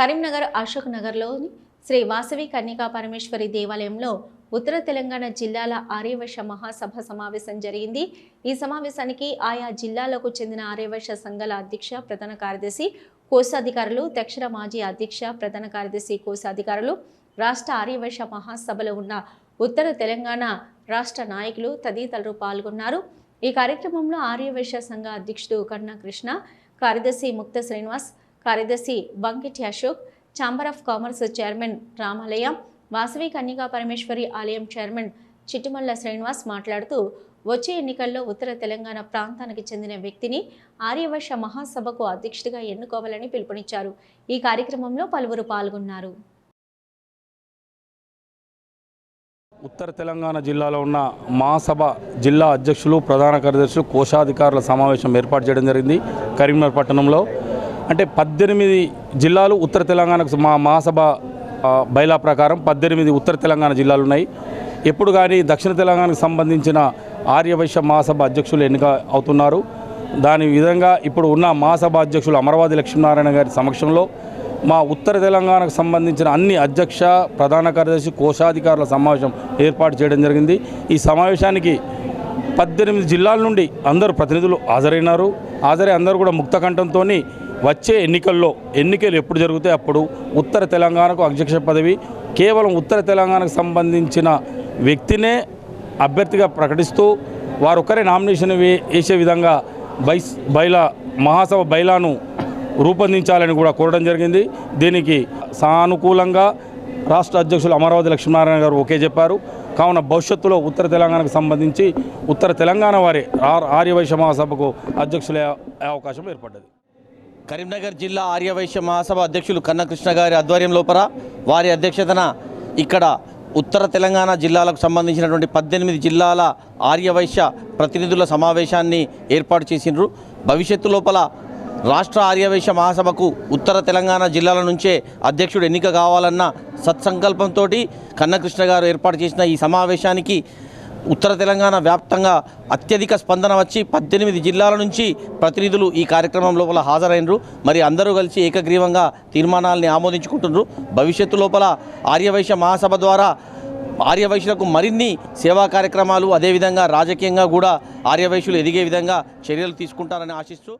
కరీంనగర్ అశోక్ నగర్లోని శ్రీ వాసవి కన్యకా పరమేశ్వరి దేవాలయంలో ఉత్తర తెలంగాణ జిల్లాల ఆర్యవైశ్య మహాసభ సమావేశం జరిగింది. ఈ సమావేశానికి ఆయా జిల్లాలకు చెందిన ఆర్యవైశ్య సంఘాల అధ్యక్ష ప్రధాన కార్యదర్శి కోశాధికారులు దక్షిణ మాజీ అధ్యక్ష ప్రధాన కార్యదర్శి కోశాధికారులు రాష్ట్ర ఆర్యవైశ్య మహాసభలో ఉన్న ఉత్తర తెలంగాణ రాష్ట్ర నాయకులు తదితరులు పాల్గొన్నారు. ఈ కార్యక్రమంలో ఆర్యవైశ్య సంఘ అధ్యక్షుడు కన్నా కృష్ణ కార్యదర్శి ముక్త శ్రీనివాస్ కార్యదర్శి Vankiti Ashok chamber of commerce chairman రామాలయ వాసవి కన్యకా పరమేశ్వరి ఆలయం చైర్మన్ చిట్టుమల్ల శ్రీనివాస్ మాట్లాడుతూ వచ్చే ఎన్నికల్లో ఉత్తర తెలంగాణ ప్రాంతానికి చెందిన వ్యక్తిని ఆర్యవైశ్య మహాసభకు అధ్యక్షుడిగా ఎన్నుకోవాలని పిలుపునిచ్చారు. ఈ కార్యక్రమంలో పలువురు పాల్గొన్నారు. ఉత్తర తెలంగాణ జిల్లాలో ఉన్న మహాసభ జిల్లా అధ్యక్షులు ప్రధాన కార్యదర్శులు కోశాధికారుల సమావేశం ఏర్పాటు చేయడం జరిగింది. కరీంనగర్ పట్టణంలో అంటే పద్దెనిమిది జిల్లాలు ఉత్తర తెలంగాణకు మా మహాసభ బైలా ప్రకారం పద్దెనిమిది ఉత్తర తెలంగాణ జిల్లాలు ఉన్నాయి. ఎప్పుడు కానీ దక్షిణ తెలంగాణకు సంబంధించిన ఆర్యవైశ్య మహాసభ అధ్యక్షులు ఎన్నిక అవుతున్నారు. దాని విధంగా ఇప్పుడు ఉన్న మహాసభ అధ్యక్షులు అమరవాది లక్ష్మీనారాయణ గారి సమక్షంలో మా ఉత్తర తెలంగాణకు సంబంధించిన అన్ని అధ్యక్ష ప్రధాన కార్యదర్శి కోశాధికారుల సమావేశం ఏర్పాటు చేయడం జరిగింది. ఈ సమావేశానికి పద్దెనిమిది జిల్లాల నుండి అందరూ ప్రతినిధులు హాజరైనారు. హాజరై అందరూ కూడా ముక్తకంఠంతో వచ్చే ఎన్నికల్లో ఎన్నికలు ఎప్పుడు జరుగుతాయి అప్పుడు ఉత్తర తెలంగాణకు అధ్యక్ష పదవి కేవలం ఉత్తర తెలంగాణకు సంబంధించిన వ్యక్తినే అభ్యర్థిగా ప్రకటిస్తూ వారొక్కరే నామినేషన్ వేసే విధంగా బైస్ బైలా మహాసభ బైలాను రూపొందించాలని కూడా కోరడం జరిగింది. దీనికి సానుకూలంగా రాష్ట్ర అధ్యక్షులు అమరావతి లక్ష్మీనారాయణ గారు ఓకే చెప్పారు. కావున భవిష్యత్తులో ఉత్తర తెలంగాణకు సంబంధించి ఉత్తర తెలంగాణ వారి ఆర్- ఆర్యవైశ్య మహాసభకు అధ్యక్షులే అవకాశం ఏర్పడ్డది. కరీంనగర్ జిల్లా ఆర్యవైశ్య మహాసభ అధ్యక్షులు కన్నకృష్ణ గారి ఆధ్వర్యం లోపల వారి అధ్యక్షతన ఇక్కడ ఉత్తర తెలంగాణ జిల్లాలకు సంబంధించినటువంటి పద్దెనిమిది జిల్లాల ఆర్యవైశ్య ప్రతినిధుల సమావేశాన్ని ఏర్పాటు చేసిండ్రు. భవిష్యత్తు లోపల రాష్ట్ర ఆర్యవైశ్య మహాసభకు ఉత్తర తెలంగాణ జిల్లాల నుంచే అధ్యక్షుడు ఎన్నిక కావాలన్న సత్సంకల్పంతో కన్నకృష్ణ గారు ఏర్పాటు చేసిన ఈ సమావేశానికి ఉత్తర తెలంగాణ వ్యాప్తంగా అత్యధిక స్పందన వచ్చి పద్దెనిమిది జిల్లాల నుంచి ప్రతినిధులు ఈ కార్యక్రమం లోపల హాజరైనరు. మరి అందరూ కలిసి ఏకగ్రీవంగా తీర్మానాల్ని ఆమోదించుకుంటున్నారు. భవిష్యత్తు లోపల ఆర్యవైశ్య మహాసభ ద్వారా ఆర్యవైశ్యులకు మరిన్ని సేవా కార్యక్రమాలు అదేవిధంగా రాజకీయంగా కూడా ఆర్యవైశ్యులు ఎదిగే విధంగా చర్యలు తీసుకుంటారని ఆశిస్తూ